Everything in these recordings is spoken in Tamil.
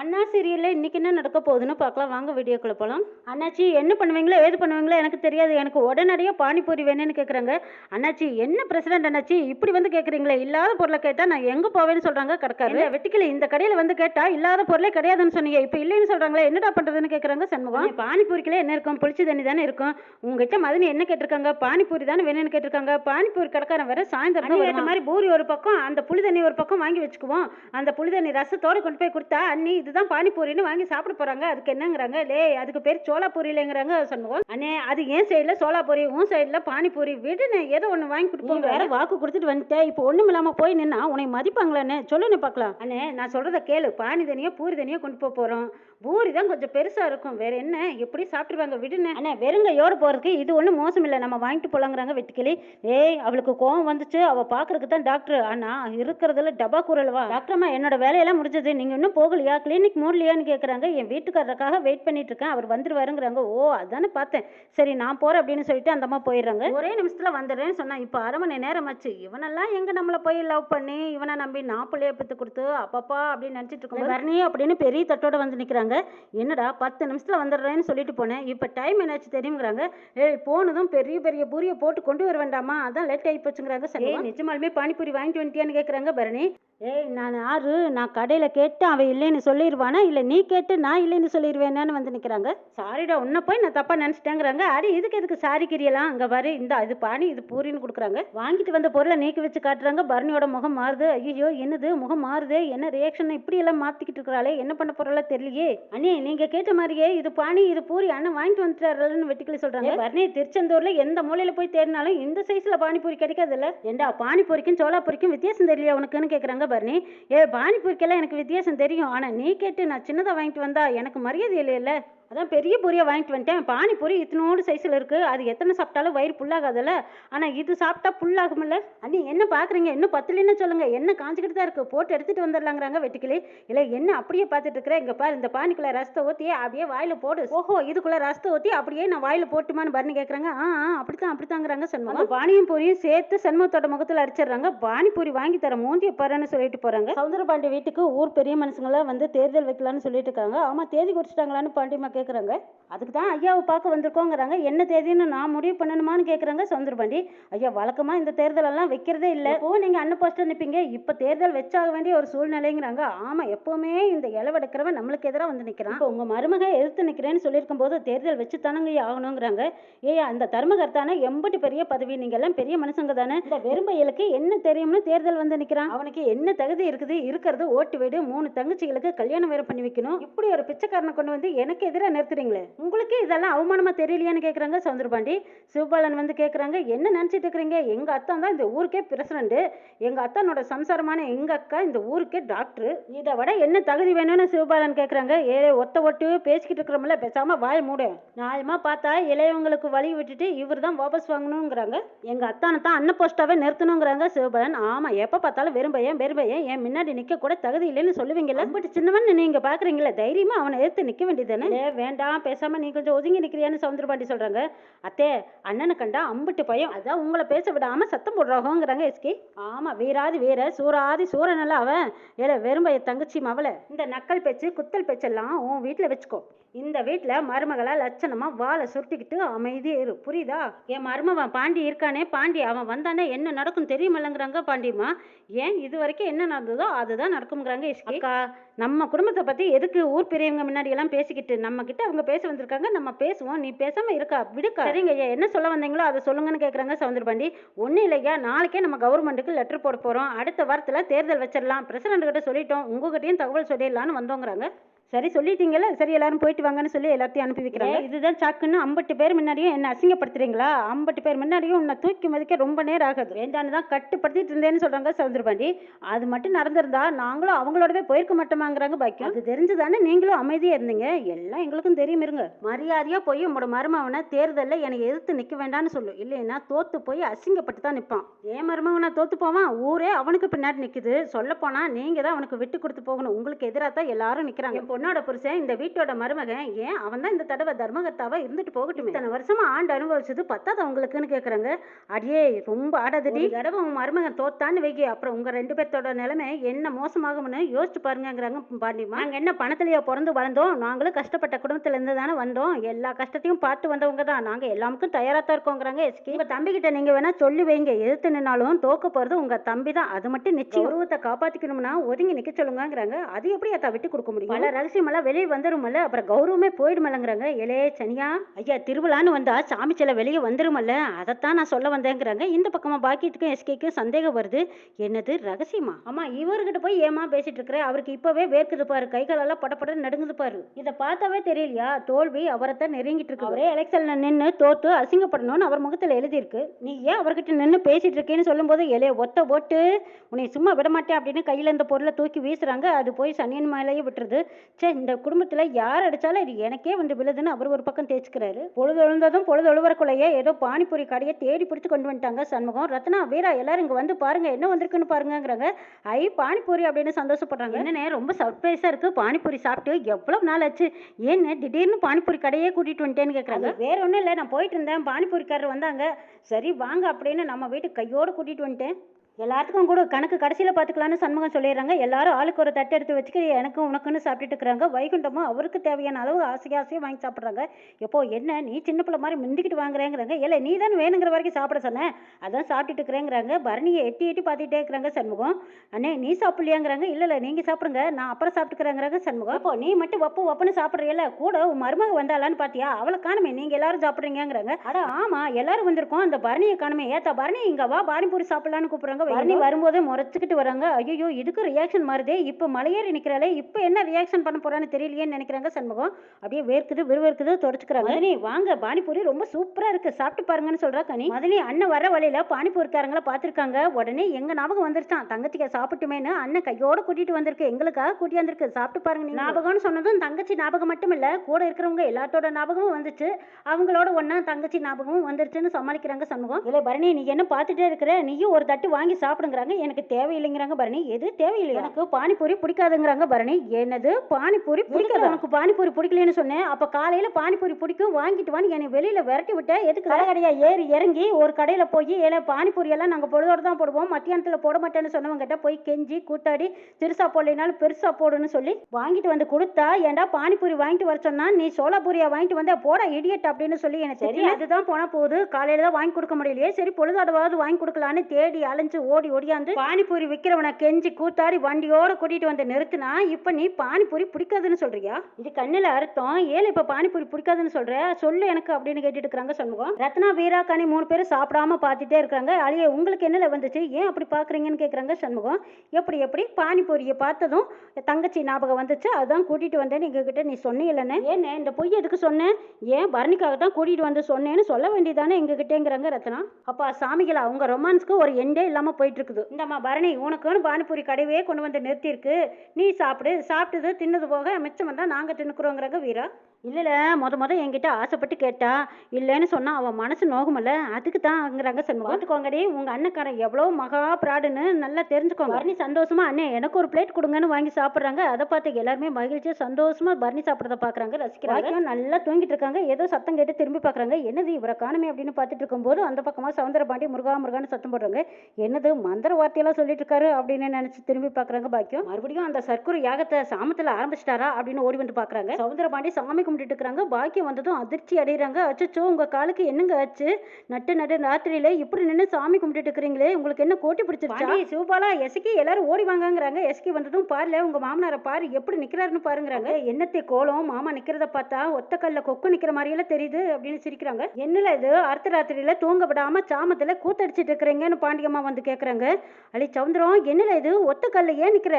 அண்ணா சீரியலில் இன்னைக்கு என்ன நடக்க போகுதுன்னு பார்க்கலாம். வாங்க வீடியோக்குள்ள போகலாம் அண்ணாச்சி என்ன பண்ணுவீங்களோ ஏது பண்ணுவீங்களோ எனக்கு தெரியாது. எனக்கு உடனடியாக பானிபூரி வேணும்னு கேட்குறாங்க அண்ணாச்சி என்ன பிரசிடென்ட் அண்ணாச்சி? இப்படி வந்து கேட்குறீங்களே இல்லாத பொருளை கேட்டால் நான் எங்கே போவேன்னு சொல்கிறாங்க கடைக்காரு வெட்டிக்கல இந்த கடையில் வந்து கேட்டால் இல்லாத பொருளே கிடையாதுன்னு சொன்னீங்க. இப்போ இல்லைன்னு சொல்கிறாங்களே என்னடா பண்ணுறதுன்னு கேட்குறாங்க சண்முகம். பானிபூரிக்கில் என்ன இருக்கும்? புளிச்ச தண்ணி தானே இருக்கும். உங்ககிட்ட மதனி என்ன கேட்டிருக்காங்க? பானிபூரி தானே வேணும்னு கேட்டிருக்காங்க. பானிபூரி கடைக்காரன் வேற சாயந்தரம் ஏற்ற மாதிரி பூரி ஒரு பக்கம் அந்த புளி தண்ணி ஒரு பக்கம் வாங்கி வச்சுக்குவோம். அந்த புளி தண்ணி ரசத்தோட கொண்டு போய் கொடுத்தா அண்ணி இதுதான் பானிபூரின்னு வாங்கி சாப்பிட போறாங்க. அதுக்கு என்னங்கிறாங்க? லே அதுக்கு பேர் சோளாபூரி இல்லைங்கிறாங்க சண்முகம் அண்ணே அது ஏன் சைடுல சோளாபூரி உன் சைடுல பானிபூரி. விடுன்னு ஏதோ ஒன்று வாங்கி கொடுப்போம் வேற. வாக்கு கொடுத்துட்டு வந்துட்டேன் இப்போ ஒண்ணும் இல்லாம போய் நின்னா உன்னை மதிப்பாங்களாண்ணே? சொல்லுன்னு பார்க்கலாம் அண்ணே நான் சொல்றத கேளு. பானி தனியா பூரி தனியா கொண்டு போக போறோம். பூரி தான் கொஞ்சம் பெருசா இருக்கும். வேற என்ன? எப்படி சாப்பிட்டுருவாங்க? விடுன்னு அண்ணே வெறுங்கையோட போறதுக்கு இது ஒன்றும் மோசம் இல்லை. நம்ம வாங்கிட்டு போலாங்கிறாங்க வெட்டிக்கிளி. ஏய் அவளுக்கு கோவம் வந்துச்சு. அவ பாக்குறதுக்கு தான் டாக்டர் ஆனா இருக்கிறதுல டபா குரல்வா டாக்டர் அம்மா என்னோட வேலையெல்லாம் முடிஞ்சது. நீங்க இன்னும் போகலையா? கிளினிக் மூடலையான்னு கேக்குறாங்க. என் வீட்டுக்காரருக்காக வெயிட் பண்ணிட்டு இருக்கேன் அவர் வந்துருவாருங்கிறாங்க. ஓ அதானே பார்த்தேன். சரி நான் போறேன் அப்படின்னு சொல்லிட்டு அந்த அம்மா போயிடுறாங்க. ஒரே நிமிஷத்துல வந்துடுறேன்னு சொன்னா இப்போ அரை மணி நேரம் ஆச்சு இவனெல்லாம் எங்க நம்மளை போய் லவ் பண்ணி இவனை நம்பி நான் பிள்ளைய பெற்று கொடுத்து அப்பப்பா அப்படின்னு நினைச்சிட்டு இருக்கோம் வரணி அப்படின்னு பெரிய தட்டோட வந்து நிக்கிறாங்க. என்னடா பத்து நிமிஷத்துல வந்துடுறேன்னு சொல்லிட்டு போனேன். இப்போ டைம் என்னாச்சு தெரியுங்கிறாங்க. ஏய் போனதும் பெரிய பெரிய பூரியை போட்டு கொண்டு வர வேண்டாமா அதான் லேட் ஆகி போச்சுங்கிறாங்க சரி நிஜமாலுமே பானிபூரி வாங்கிட்டு வந்துட்டியான்னு கேட்குறாங்க பரணி. ஏய் நான் யாரு நான் கடையில் கேட்டு அவன் இல்லைன்னு சொல்லிடுவானா இல்லை நீ கேட்டு நான் இல்லைன்னு சொல்லிடுவேனான்னு வந்து நிற்கிறாங்க சாரிடா உன்னை போய் நான் தப்பாக நினச்சிட்டேங்கிறாங்க. அடி இதுக்கு எதுக்கு சாரி கிரியலாம் அங்கே பாரு இந்த இது பானி இது பூரின்னு கொடுக்குறாங்க. வாங்கிட்டு வந்த பொருளை நீக்கி வச்சு காட்டுறாங்க. பரணியோட முகம் மாறுது. ஐயோ என்னது? முகம் மாறுது? என்ன ரியாக்ஷன் இப்படி எல்லாம் மாற்றிக்கிட்டு இருக்கிறாளே? என்ன பண்ண போறாளோ தெரியலையே. அண்ணே நீங்கள் கேட்ட மாதிரியே இது பானி இது பூரி அண்ணன் வாங்கிட்டு வந்துட்டாருன்னு வெட்டிக்கலி சொல்கிறாங்க பரணி திருச்செந்தூரில் எந்த மூலையில் போய் தேடினாலும் இந்த சைஸில் பானிபூரி கிடைக்காதுல்ல? ஏண்டா பானிபூரிக்கும் சோளாபூரிக்கும் வித்தியாசம் தெரியலையா உனக்குன்னு கேட்குறாங்க பரணி. ஏ பானிபூரிக்கெல்லாம் எனக்கு வித்தியாசம் தெரியும். ஆனால் நீ கேட்டு நான் சின்னதாக வாங்கிட்டு வந்தா எனக்கு மரியாதை இல்லைல்ல அதான் பெரிய பூரியை வாங்கிட்டு வந்துட்டேன். பானிபூரி இத்தனோடு சைஸில் இருக்குது அது எத்தனை சாப்பிட்டாலும் வயிறு புல்லாகாதுல்ல. ஆனால் இது சாப்பிட்டா புல்லாகும்ல அண்ணி என்ன பார்க்குறீங்க இன்னும் பத்துலன்னு சொல்லுங்கள் என்ன காஞ்சிக்கிட்டு தான் இருக்குது போட்டு எடுத்துகிட்டு வந்துடலாங்கிறாங்க வெட்டுக்கிளி. இல்லை என்ன அப்படியே பார்த்துட்டு இருக்கிறேன் இங்கே பாரு இந்த பானிக்குள்ளே ரசத்தை ஊற்றி அப்படியே வாயில் போடு. ஓஹோ இதுக்குள்ளே ரசத்தை ஊற்றி அப்படியே நான் வாயில் போட்டுமான்னு பரணி கேட்குறாங்க ஆ ஆ அப்படித்தான் அப்படித்தாங்கிறாங்க சண்முகம். பானியும் பூரியும் சேர்த்து சண்முகத்தோட முகத்தில் அடிச்சிடுறாங்க. பானிபூரி வாங்கி தர மூஞ்சி பாருன்னு சொல்லிட்டு போகிறாங்க சவுந்தரபாண்டி வீட்டுக்கு ஊர் பெரிய மனுஷங்களாம் வந்து தேர்தல் வைக்கலாம்னு சொல்லிட்டு இருக்காங்க. ஆமாம் தேதி குறிச்சிட்டாங்களான்னு பாண்டியம்மா கேட்குறாங்க அதுக்கு தான் ஐயாவை பார்க்க வந்திருக்கோங்கிறாங்க. என்ன தேதின்னு நான் முடிவு பண்ணணுமான்னு கேட்குறாங்க சவுந்தரபாண்டி ஐயா வழக்கமாக இந்த தேர்தலெல்லாம் வைக்கிறதே இல்லை. இப்போ நீங்கள் அன்ன போஸ்டர் நிற்பீங்க இப்போ தேர்தல் வச்சாக வேண்டிய ஒரு சூழ்நிலைங்கிறாங்க. ஆமாம் எப்போவுமே இந்த இளவெடுக்கிறவன் நம்மளுக்கு எதிராக வந்து நிற்கிறான் இப்போ உங்கள் மருமக எதிர்த்து நிற்கிறேன்னு சொல்லியிருக்கும் போது தேர்தல் வச்சு தானங்க ஆகணுங்கிறாங்க. ஏய் அந்த தர்மகர்த்தான எம்பட்டு பெரிய பதவி. நீங்க எல்லாம் பெரிய மனுஷங்க தானே. இந்த வெறும்பையலுக்கு என்ன தெரியும்னு தேர்தல் வந்து நிக்கிறான். அவனுக்கு என்ன தகுதி இருக்குது? இருக்கிறது ஓட்டு வீடு மூணு தங்கச்சிகளுக்கு கல்யாணம் வேற பண்ணி வைக்கணும். இப்படி ஒரு பிச்சைக்காரனை கொண்டு வந்து எனக்கு எதிராக நிறுத்துறீங்களே உங்களுக்கு இதெல்லாம் அவமானமா தெரியலையான்னு கேக்குறாங்க சவுந்தரபாண்டி சிவபாலன் வந்து கேக்குறாங்க என்ன நினைச்சிட்டு இருக்கிறீங்க? எங்க அத்தான் தான் இந்த ஊருக்கே பிரசிடண்ட். எங்க அத்தானோட சம்சாரமான எங்க அக்கா இந்த ஊருக்கே டாக்டர். இதை விட என்ன தகுதி வேணும்னு சிவபாலன் கேக்குறாங்க. ஏழை ஒத்த ஒட்டு பேசிக்கிட்டு இருக்கிறோம்ல பேசாம வாய் மூடு. நியாயமா பார்த்தா இளையவங்களுக்கு வழி விட்டுட்டு இவர் தான் வாபஸ் வாங்கணுங்கிறாங்க எங்க அத்தானை தான் அன்ன போஸ்டாவே நிறுத்தணுங்கிறாங்க சிவபாலன். ஆமா எப்ப பார்த்தாலும் வெறும் பையன் வெறும் பையன். என் முன்னாடி நிக்க கூட தகுதி இல்லைன்னு சொல்லுவீங்கல்ல? பட் சின்னவன் நீங்க பாக்குறீங்களா தைரியமா அவனை எதிர்த்து நிக்க வேண்டியதானே வேண்டாம் பேசாமல் நீ கொஞ்சம் ஒதுங்கி நிற்கிறியான்னு சவுந்தரபாண்டி சொல்கிறாங்க அத்தே அண்ணனை கண்டா அம்பிட்டு பயம். அதான் உங்களை பேச விடாமல் சத்தம் போடுறாங்கங்கிறாங்க எஸ்கே ஆமாம் வீராதி வீர சூராதி சூறனெல்லாம் அவன். ஏல வெறும்பைய தங்கச்சி மவளை இந்த நக்கல் பேச்சு குத்தல் பேச்செல்லாம் உன் வீட்டில் வச்சுக்கோ. இந்த வீட்டுல மருமகளா லட்சணமா வாழை சுருட்டிக்கிட்டு அமைதியே இரு. புரியுதா? என் மருமவன் பாண்டி இருக்கானே பாண்டி அவன் வந்தானே என்ன நடக்கும் தெரியுமில்லங்கிறாங்க பாண்டியம்மா ஏன் இது வரைக்கும் என்ன நடந்ததோ அதுதான் நடக்குங்கிறாங்க அக்கா நம்ம குடும்பத்தை பத்தி எதுக்கு ஊர் பெரியவங்க முன்னாடி எல்லாம் பேசிக்கிட்டு நம்ம கிட்ட அவங்க பேச வந்திருக்காங்க நம்ம பேசுவோம் நீ பேசாம இருக்கா விடுக்கா. சரிங்க ஐயா என்ன சொல்ல வந்தீங்களோ அதை சொல்லுங்கன்னு கேக்குறாங்க சவுந்தரபாண்டி ஒன்றும் இல்லையா நாளைக்கே நம்ம கவர்மெண்ட்டுக்கு லெட்டர் போட போறோம் அடுத்த வாரத்துல தேர்தல் வச்சிடலாம் பிரசிடண்ட் கிட்ட சொல்லிட்டோம் உங்ககிட்டயும் தகவல் சொல்லிடலாம்னு வந்தோங்கிறாங்க. சரி சொல்லிட்டீங்கல்ல? சரி எல்லாரும் போயிட்டு வாங்கன்னு சொல்லி எல்லாத்தையும் அனுப்பி வைக்கிறாங்க. இதுதான் சாக்குன்னு ஐம்பட்டு பேர் முன்னாடியும் என்ன அசிங்கப்படுத்துறீங்களா? ஐம்பட்டு பேர் முன்னாடியும் உன்னை தூக்கி மதிக்க ரொம்ப நேரம் ஆகுது. வேண்டான்னு தான் கட்டுப்படுத்திட்டு இருந்தேன்னு சொல்றாங்க சவுந்தரபாண்டி அது மட்டும் நடந்திருந்தா நாங்களும் அவங்களோடவே போயிருக்க மாட்டோமாங்கிறாங்க பாக்கியம். அது தெரிஞ்சுதானே நீங்களும் அமைதியா இருந்தீங்க? எல்லாம் எங்களுக்கும் தெரியும் இருங்க. மரியாதையா போய் உங்களோட மருமவனை தேர்தலில் என்னை எதிர்த்து நிக்க வேண்டாம்னு சொல்லு. இல்லைன்னா தோத்து போய் அசிங்கப்பட்டு தான் நிற்பான் ஏன் மருமகனை தோத்து போவான்? ஊரே அவனுக்கு பின்னாடி நிக்குது. சொல்ல போனா நீங்க தான் அவனுக்கு விட்டு கொடுத்து போகணும். உங்களுக்கு எதிராக தான் எல்லாரும் நிக்கிறாங்க. என் பொண்ணோட புருஷன் இந்த வீட்டோட மருமகன் ஏன் அவன் தான் இந்த தடவை தர்மகர்த்தாவா இருந்துட்டு போகட்டும்? இத்தனை வருஷமா ஆண்டு அனுபவிச்சது பத்தாது அவங்களுக்குன்னு கேக்குறாங்க. அடியே ரொம்ப ஆடாதடி. தடவை உன் மருமகன் தோத்தான்னு வைக்கி அப்புறம் உங்க ரெண்டு பேர்த்தோட நிலைமை என்ன மோசமாகும்னு யோசிச்சு பாருங்கங்கிறாங்க பாண்டிமா நாங்க என்ன பணத்திலேயே பிறந்து வளர்ந்தோம் நாங்களும் கஷ்டப்பட்ட குடும்பத்துல இருந்து தானே வந்தோம். எல்லா கஷ்டத்தையும் பார்த்து வந்தவங்க தான். நாங்க எல்லாமுக்கும் தயாரா தான் இருக்கோங்கிறாங்க எஸ்கி உங்க தம்பி கிட்ட நீங்க வேணா சொல்லி வைங்க. எதிர்த்து நின்னாலும் தோக்க போறது உங்க தம்பி தான் அது மட்டும் நிச்சயம். உருவத்தை காப்பாத்திக்கணும்னா ஒதுங்கி நிக்க சொல்லுங்கங்கிறாங்க. அது எப்படி அத்தா விட்டு கொடுக்க முடியும்? பல ரகசியமெல்லாம் வெளியே வந்துருமல்ல? அப்புறம் கௌரவமே போயிடுமல்லங்கிறாங்க. எலே சனியா ஐயா திருவிழான்னு வந்தா சாமி சில வெளியே வந்துருமல்ல? அதைத்தான் நான் சொல்ல வந்தேங்கிறாங்க. இந்த பக்கமாக பாக்கியத்துக்கும் எஸ்கேக்கும் சந்தேகம் வருது. என்னது ரகசியமா? ஆமா இவர்கிட்ட போய் ஏமா பேசிட்டு இருக்கிற அவருக்கு இப்பவே வேர்க்குது பாரு. கை காலெல்லாம் படப்பட நடுங்குது பாரு. இதை பார்த்தாவே தெரியலையா? தோல்வி அவரைத்தான் நெருங்கிட்டு இருக்கு அவரே எலெக்ஷன்ல நின்று தோத்து அசிங்கப்படணும்னு அவர் முகத்தில் எழுதியிருக்கு. நீ ஏன் அவர்கிட்ட நின்று பேசிட்டு இருக்கேன்னு சொல்லும்போது எலே ஒத்த போட்டு உன்னை சும்மா விட மாட்டேன் அப்படின்னு கையில இந்த பொருளை தூக்கி வீசுறாங்க. அது போய் சனியன் மேலேயே விட்டுருது. சே இந்த குடும்பத்தில் யார் அடித்தாலும் இது எனக்கே வந்து விழுதுன்னு அவர் ஒரு பக்கம் தேய்ச்சிக்கிறாரு. பொழுது எழுந்ததும் பொழுது எழுவரக்குள்ளேயே ஏதோ பானிபூரி கடையை தேடி பிடிச்சி கொண்டு வந்துட்டாங்க சண்முகம். ரத்னா வீரா எல்லாரும் இங்கே வந்து பாருங்க என்ன வந்திருக்குன்னு பாருங்கங்கிறாங்க. ஐ பானிபூரி அப்படின்னு சந்தோஷப்படுறாங்க. என்னண்ணே ரொம்ப சர்ப்ரைஸாக இருக்குது பானிபூரி சாப்பிட்டு எவ்வளோ நாள் ஆச்சு? ஏன்னு திடீர்னு பானிபூரி கடையே கூட்டிகிட்டு வந்துட்டேன்னு கேட்குறாங்க வேற ஒன்றும் இல்லை நான் போயிட்டு இருந்தேன். பானிபூரிக்காரர் வந்தாங்க. சரி வாங்க அப்படின்னு நம்ம வீட்டுக்கு கையோடு கூட்டிகிட்டு வந்துட்டேன். எல்லாத்துக்கும் கூட கணக்கு கடைசியில் பார்த்துக்கலான்னு சண்முகம் சொல்லிடுறாங்க. எல்லாரும் ஆளுக்கு ஒரு தட்டு எடுத்து வச்சுக்க எனக்கும் உனக்குன்னு சாப்பிட்டுட்டு இருக்கிறாங்க. வைகுண்டமும் அவருக்கு தேவையான அளவு ஆசை ஆசையாக வாங்கி சாப்பிட்றாங்க. எப்போ என்ன? நீ சின்ன பிள்ளை மாதிரி முந்திக்கிட்டு வாங்குறேங்கிறாங்க. இல்லை நீ தான் வேணுங்கிற வரைக்கும் சாப்பிட சொன்னேன் அதான் சாப்பிட்டுட்டு இருக்கிறேங்கிறாங்க. பரணியை எட்டி எட்டி பார்த்துட்டே இருக்கிறாங்க சண்முகம். அண்ணே நீ சாப்பிட்லையாங்கிறாங்க. இல்லை இல்லை நீங்கள் சாப்பிடுங்க. நான் அப்புறம் சாப்பிட்டுக்கிறேங்கிறாங்க சண்முகம். அப்போ நீ மட்டும் வப்பு வப்புன்னு சாப்பிட்றீல்ல கூட உன் மருமக வந்தாலான்னு பார்த்தியா அவளை காணுமே. நீங்கள் எல்லாரும் சாப்பிட்றீங்கிறாங்க. அட ஆமாம் எல்லாரும் வந்திருக்கோம். அந்த பரணியை காணுமே. ஏத்தா பரணி இங்கே வா. பானிபூரி சாப்பிட்லான்னு கூப்பிடுறாங்க பரணி வரும்போதே முறைச்சிக்கிட்டு வராங்க. ஐயோ இதுக்கு ரியாக்ஷன் மாறுதே. இப்போ மலையேறி நிற்கிறாளே இப்போ என்ன ரியாக்ஷன் பண்ண போறான்னு தெரியலையேன்னு நினைக்கிறாங்க சண்முகம். அப்படியே வேர்க்குது விறுவிறுக்குது தொடச்சுக்கிறாங்க. மதனி வாங்க. பானிபூரி ரொம்ப சூப்பரா இருக்கு. சாப்பிட்டு பாருங்கன்னு சொல்றா கனி மதனி அண்ணன் வர வழியில பானிபூரிக்காரங்கள பார்த்துருக்காங்க. உடனே எங்க ஞாபகம் வந்துருச்சான் தங்கச்சிக்கு சாப்பிட்டுமேனு அண்ணன் கையோட கூட்டிட்டு வந்திருக்கு. எங்களுக்காக கூட்டி வந்திருக்கு. சாப்பிட்டு பாருங்க. ஞாபகம்னு சொன்னதும் தங்கச்சி ஞாபகம் மட்டும் இல்ல கூட இருக்கிறவங்க எல்லாத்தோட ஞாபகமும் வந்துச்சு. அவங்களோட ஒண்ணா தங்கச்சி ஞாபகமும் வந்துருச்சுன்னு சமாளிக்கிறாங்க சண்முகம். இல்ல பரணி நீ என்ன பார்த்துட்டே இருக்கிற? நீயும் ஒரு தட்டு வாங்கி சாப்பிடுங்கிறாங்க எனக்கு தேவையில்லைங்கிறாங்க பரணி. எது தேவையில்லை எனக்கு பானிபூரி பிடிக்காதுங்கிறாங்க பரணி. என்னது? பானிபூரி பிடிக்காது? உனக்கு பானிபூரி பிடிக்கலன்னு சொன்னேன். அப்ப காலையில பானிபூரி பிடிக்கும் வாங்கிட்டு வான்னு என்னை வெளியில விரட்டி விட்ட. எதுக்கு கடையா ஏறி இறங்கி ஒரு கடையில போய் ஏல பானிபூரி எல்லாம் நாங்க பொழுதோட தான் போடுவோம். மத்தியானத்துல போட மாட்டேன்னு சொன்னவங்க கிட்ட போய் கெஞ்சி கூட்டாடி சிறுசா போடலைனாலும் பெருசா போடுன்னு சொல்லி வாங்கிட்டு வந்து கொடுத்தா ஏன்டா பானிபூரி வாங்கிட்டு வர சொன்னா நீ சோலாபூரியா வாங்கிட்டு வந்தா? போடா இடியட் அப்படின்னு சொல்லி எனக்கு சரி. அதுதான் போனா போகுது. காலையில தான் வாங்கி கொடுக்க முடியலையே. சரி பொழுதாடவாவது வாங்கி கொடுக்கலான்னு தேடி அலைஞ்சு ஓடி ஓடியாந்து பானிபூரி விற்கிறவனை கெஞ்சி கூத்தாடி வண்டியோட கூட்டிட்டு வந்து நிறுத்தினா இப்ப நீ பானிபூரி பிடிக்காதுன்னு சொல்றியா? இது கண்ணில் அர்த்தம். ஏழை இப்ப பானிபூரி பிடிக்காதுன்னு சொல்ற? சொல்லு எனக்கு அப்படின்னு கேட்டுட்டு இருக்காங்க சண்முகம். ரத்னா வீரா கனி மூணு பேரும் சாப்பிடாம பார்த்துட்டே இருக்காங்க. அழிய உங்களுக்கு என்னல வந்துச்சு? ஏன் அப்படி பாக்குறீங்கன்னு கேக்குறாங்க சண்முகம். எப்படி எப்படி? பானிபூரியை பார்த்ததும் தங்கச்சி ஞாபகம் வந்துச்சு. அதான் கூட்டிட்டு வந்தேன் எங்க கிட்ட நீ சொன்னீங்களே ஏன்னு இந்த பொய் எதுக்கு சொன்னேன் ஏன் பரணிக்காக தான் கூட்டிட்டு வந்து சொன்னேன்னு சொல்ல வேண்டியதானே எங்க கிட்டேங்கிறாங்க ரத்னா. அப்பா சாமிகளா உங்க ரொமான்ஸ்க்கு ஒரு எண்டே இல்லாம போயிட்டு இருக்குது இந்தம்மா பரணி உனக்குன்னு பானிபூரி கடையே கொண்டு வந்து நிறுத்தியிருக்கு. நீ சாப்பிடு சாப்பிட்டது தின்னது போக மிச்சம் வந்தா நாங்க தின்னுக்குறோங்கிறாங்க வீரா. இல்லைல்ல முத முத என்கிட்ட ஆசைப்பட்டு கேட்டா இல்லைன்னு சொன்னா அவன் மனசு நோகுமல்ல. அதுக்கு தான்ங்கிறாங்க சண்முகம். பார்த்துக்கோங்கடி உங்க அண்ணக்காரன் எவ்வளோ மகா பிராடுன்னு நல்லா தெரிஞ்சுக்கோங்க. பரணி சந்தோஷமா? அண்ணே எனக்கு ஒரு பிளேட் கொடுங்கன்னு வாங்கி சாப்பிட்றாங்க. அதை பார்த்து எல்லாருமே மகிழ்ச்சியா சந்தோஷமா பரணி சாப்பிட்றத பார்க்கறாங்க ரசிக்கிறாங்க. நல்லா தூங்கிட்டு இருக்காங்க. ஏதோ சத்தம் கேட்டு திரும்பி பார்க்கறாங்க. என்னது இவரை காணுமே அப்படின்னு பார்த்துட்டு இருக்கும்போது அந்த பக்கமா சவுந்தரபாண்டி முருகா முருகான்னு சத்தம் போடுறாங்க. என்னது மந்திர வார்த்தையெல்லாம் சொல்லிட்டு இருக்காரு அப்படின்னு நினைச்சு திரும்பி பார்க்கறாங்க பாக்கியம். மறுபடியும் அந்த சர்க்குரு யாகத்தை சாமத்துல ஆரம்பிச்சிட்டாரா அப்படின்னு ஓடி வந்து பார்க்கறாங்க சவுந்தரபாண்டி சாமி கும்பிட்டுட்டு இருக்காங்க. பாக்கியம் வந்ததும் அதிர்ச்சி அடைகிறாங்க அச்சச்சோ உங்க காலுக்கு என்னங்க ஆச்சு? நட்டு நடு ராத்திரியில இப்படி நின்று சாமி கும்பிட்டுட்டு இருக்கிறீங்களே உங்களுக்கு என்ன கோட்டி பிடிச்சிருச்சா? சிவபாலா எஸ்கி எல்லாரும் ஓடி வாங்கங்கிறாங்க. எஸ்கி வந்ததும் பாருல உங்க மாமனாரை பாரு எப்படி நிக்கிறாருன்னு பாருங்கிறாங்க. என்னத்தை கோலம் மாமா நிக்கிறத பார்த்தா ஒத்த கல்ல கொக்கு நிக்கிற மாதிரியெல்லாம் தெரியுது அப்படின்னு சிரிக்கிறாங்க. என்னல இது அர்த்த ராத்திரியில தூங்க விடாம சாமத்துல கூத்தடிச்சிட்டு இருக்கிறீங்கன்னு பாண்டியம்மா வந்து கேக்குறாங்க. அலி சவுந்தரம் என்னல இது? ஒத்த கல்ல ஏன் நிக்கிற?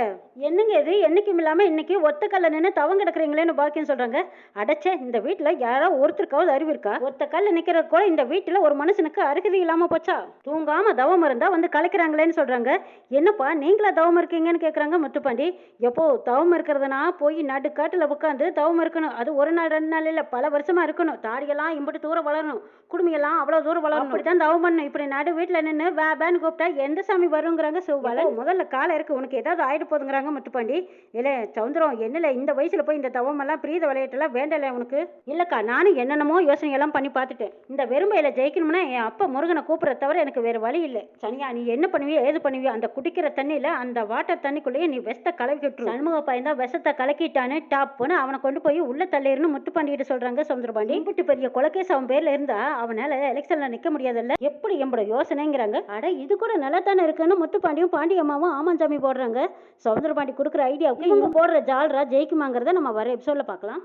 என்னங்க இது? என்னைக்கும் இல்லாம இன்னைக்கு ஒத்த கல்ல நின்று தவம் கிடக்குறீங்களேன்னு பாக்கியம் சொல்றாங்க. அடைச்சே இந்த வீட்டுல யாரோ ஒருத்தருக்காவது அறிவு இருக்கா? ஒத்த கல்ல நிக்கிறது கூட இந்த வீட்டுல ஒரு மனுஷனுக்கு அருகதை இல்லாம போச்சா? தூங்காம தவம் இருந்தா வந்து கலைக்கிறாங்களேன்னு சொல்றாங்க. என்னப்பா நீங்களா தவம் இருக்கீங்கன்னு கேக்குறாங்க முத்துப்பாண்டி. எப்போ தவம் இருக்கிறதுனா போய் நடுக்காட்டுல உட்காந்து தவம் இருக்கணும். அது ஒரு நாள் ரெண்டு நாள் இல்ல பல வருஷமா இருக்கணும். தாடியெல்லாம் இம்புட்டு தூரம் வளரணும். குடுமையெல்லாம் அவ்வளவு தூரம் வளரணும். அப்படித்தான் தவம் பண்ணணும். இப்படி நடு வீட்டுல நின்று வே பேன்னு கூப்பிட்டா எந்த சாமி வருங்கிறாங்க? சிவபாலன் முதல்ல காலம் இருக்கு உனக்கு ஏதாவது ஆயிட போதுங்கிறாங்க முத்துப்பாண்டி. இல்லை சவுந்தரம் என்னல இந்த வயசுல போய் இந்த தவமெல்லாம் பிரீத விளையாட்டெல்லாம் வேண்டல உனக்கு? இல்லக்கா நானும் என்னென்னமோ யோசனை எல்லாம் பண்ணி பார்த்துட்டேன். இந்த வெறுமையில ஜெயிக்கணும்னா என் அப்பா முருகனை கூப்பிட்றத தவிர எனக்கு வேற வழி இல்லை. சனியா நீ என்ன பண்ணுவியோ ஏது பண்ணுவியோ அந்த குடிக்கிற தண்ணியில அந்த வாட்டர் தண்ணிக்குள்ளேயே நீ விஷத்தை கலக்கி விட்டுரு சண்முக பையன் தான் விஷத்தை கலக்கிட்டான்னு டாப்னு அவனை கொண்டு போய் உள்ள தள்ளிருன்னு முத்துப்பாண்டிகிட்ட சொல்றாங்க சவுந்தரபாண்டி இம்புட்டு பெரிய கொலகேஸ் அவன் பேர்ல இருந்தா அவனால எலெக்ஷன்ல நிக்க முடியாதுல்ல? எப்படி எம்பட யோசனைங்கிறாங்க? அட இது கூட நல்லா தானே இருக்குன்னு முத்துப்பாண்டியும் பாண்டியம்மாவும் ஆமாஞ்சாமி போடுறாங்க. சவுந்தரபாண்டி கொடுக்குற ஐடியாவுக்கு இவங்க போடுற ஜால்ரா ஜெயிக்குமாங்கிறத நம்ம வர எபிசோட்ல பார்க்கலாம்.